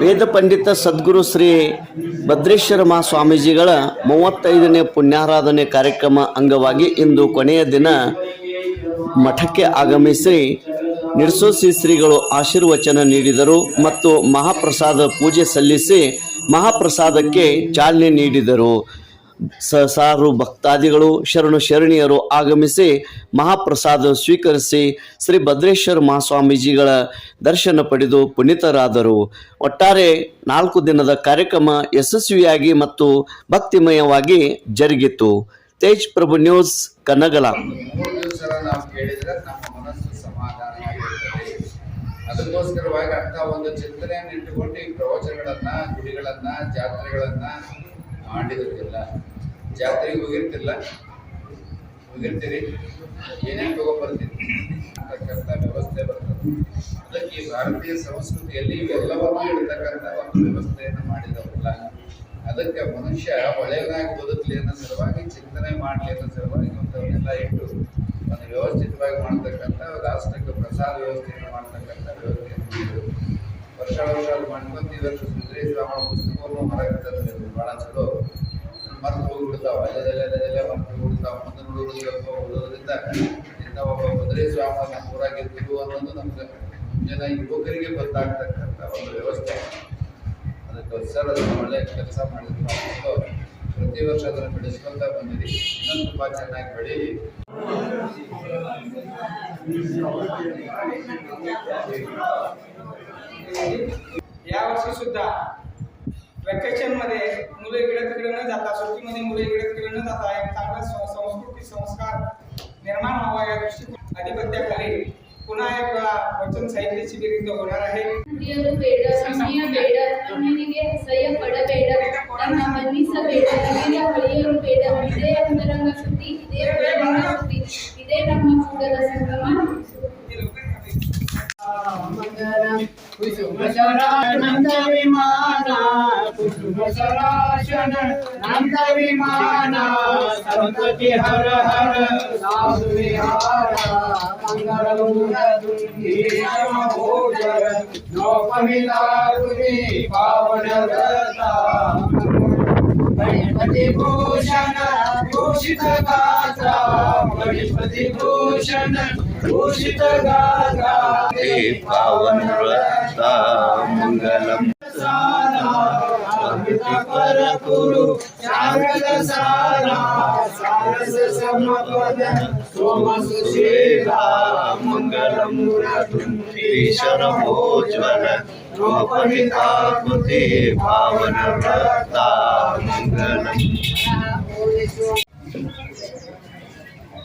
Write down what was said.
ವೇದ ಪಂಡಿತ ಸದ್ಗುರು ಶ್ರೀ ಭದ್ರೇಶ್ವರ ಮಹಾಸ್ವಾಮೀಜಿಗಳ ಮೂವತ್ತೈದನೇ ಪುಣ್ಯಾರಾಧನೆ ಕಾರ್ಯಕ್ರಮ ಅಂಗವಾಗಿ ಇಂದು ಕೊನೆಯ ದಿನ ಮಠಕ್ಕೆ ಆಗಮಿಸಿ ನಿರ್ಸೋಸಿ ಶ್ರೀಗಳು ಆಶೀರ್ವಚನ ನೀಡಿದರು ಮತ್ತು ಮಹಾಪ್ರಸಾದ ಪೂಜೆ ಸಲ್ಲಿಸಿ ಮಹಾಪ್ರಸಾದಕ್ಕೆ ಚಾಲನೆ ನೀಡಿದರು. ಸಹಸ್ರಾರು ಭಕ್ತಾದಿಗಳು, ಶರಣು ಶರಣಿಯರು ಆಗಮಿಸಿ ಮಹಾಪ್ರಸಾದ ಸ್ವೀಕರಿಸಿ ಶ್ರೀ ಭದ್ರೇಶ್ವರ ಮಹಾಸ್ವಾಮೀಜಿಗಳ ದರ್ಶನ ಪಡೆದು ಪುನೀತರಾದರು. ಒಟ್ಟಾರೆ ನಾಲ್ಕು ದಿನದ ಕಾರ್ಯಕ್ರಮ ಯಶಸ್ವಿಯಾಗಿ ಮತ್ತು ಭಕ್ತಿಮಯವಾಗಿ ಜರುಗಿತು. ತೇಜ್ ಪ್ರಭು ನ್ಯೂಸ್, ಕನ್ನಗಲ. ಅದಕ್ಕೋಸ್ಕರವಾಗಿ ಅಂತ ಒಂದು ಚಿಂತನೆಯನ್ನು ಇಟ್ಟುಕೊಂಡು ಈ ಪ್ರವಚನಗಳನ್ನ, ಗುಡಿಗಳನ್ನ, ಜಾತ್ರೆಗಳನ್ನ ಮಾಡಿದಿರ್ತಿಲ್ಲ ಜಾತ್ರೆಗೆ ಹೋಗಿರ್ತಿಲ್ಲ. ಹೋಗಿರ್ತೀರಿ. ಏನೇನು ತಗೊಂಡ್ಬರ್ತೀರಿ ಅಂತಕ್ಕಂಥ ವ್ಯವಸ್ಥೆ ಬರ್ತದೆ. ಅದಕ್ಕೆ ಈ ಭಾರತೀಯ ಸಂಸ್ಕೃತಿಯಲ್ಲಿ ಇವೆಲ್ಲವನ್ನೂ ಇಡ್ತಕ್ಕಂಥ ಒಂದು ವ್ಯವಸ್ಥೆಯನ್ನು ಮಾಡಿದವಲ್ಲ ಅದಕ್ಕೆ ಮನುಷ್ಯ ಒಳ್ಳೆಯದಾಗಿ ಬದುಕಲಿ ಅನ್ನೋ ಸಲುವಾಗಿ, ಚಿಂತನೆ ಮಾಡಲಿ ಅನ್ನೋ ಸಲುವಾಗಿ ಅಂತವನ್ನೆಲ್ಲ ಇಟ್ಟು ಒಂದು ವ್ಯವಸ್ಥಿತವಾಗಿ ಮಾಡ್ತಕ್ಕಂಥ ರಾಷ್ಟ್ರಕ್ಕೆ ಪ್ರಸಾದ ವ್ಯವಸ್ಥೆಯನ್ನು ಮಾಡ್ತಕ್ಕಂಥ ವ್ಯವಸ್ಥೆಯನ್ನು ವರ್ಷ ವರ್ಷ ಮಾಡ್ಕೊಂತೀವಿ. ಮಾಡ್ಕೊಂಡು ಇವತ್ತು ಸುಂದರಿ ಸ್ವಾಮಿ ಪುಸ್ತಕವನ್ನು ಹೊರಗೆ ಭಾಳ ಚಲೋ. ಹೊಲದಲ್ಲೆಲ್ಲ ಮಂದಿ ಮುಂದೆ ನೋಡೋದ್ರಪ್ಪ ಇಂಥ ಒಬ್ಬ ಮದುವೆ ಸ್ವಾಮನ ಊರಾಗಿರ್ತೀವಿ ಅನ್ನೋದು ನಮ್ಗೆ ಜನ ಯುವಕರಿಗೆ ಗೊತ್ತಾಗ್ತಕ್ಕಂಥ ಒಂದು ವ್ಯವಸ್ಥೆ. ಅದಕ್ಕೆ ಸರ್ ಅದನ್ನು ಒಳ್ಳೆಯ ಕೆಲಸ ಮಾಡಿದ್ರು ಪ್ರತಿ ವರ್ಷ ಅದನ್ನು ಬೆಳೆಸ್ಕೊಂತ ಬಂದಿದ್ದೀವಿ. ಇನ್ನೊಂದು ತುಂಬ ಚೆನ್ನಾಗಿ ಬೆಳೀಲಿ ಯಾವ ವರ್ಷ ಸುದ್ದ मध्ये मुलं इकडे तिकडे न जाता सुट्टीमध्ये मुलं इकडे तिकडे न जाता एक चांगला स- संस्कृती संस्कार निर्माण व्हावा या दृष्टीकोन अधिपत्याखाली पुन्हा एक अ, वचन साहित्य शिबिर इथं होणार आहे ನುಡಿಯಲು ಬೇಡ सराशन नंद विमाना संतति हर हर साधु विहारा मंगलूर दुर्गी नम भोजर नौपमिला दुर्गी पावन रता गणपति भूषण भूषित गात्रा गणपति भूषण भूषित गात्रा। पावन रता मंगलम। సారకుడు సాగర సారా సారస సమపద సోమసు శీలా మంగళమురకుండి శరమోజ్వల రూపమితాకృతి భావన వ్రత మంగళం.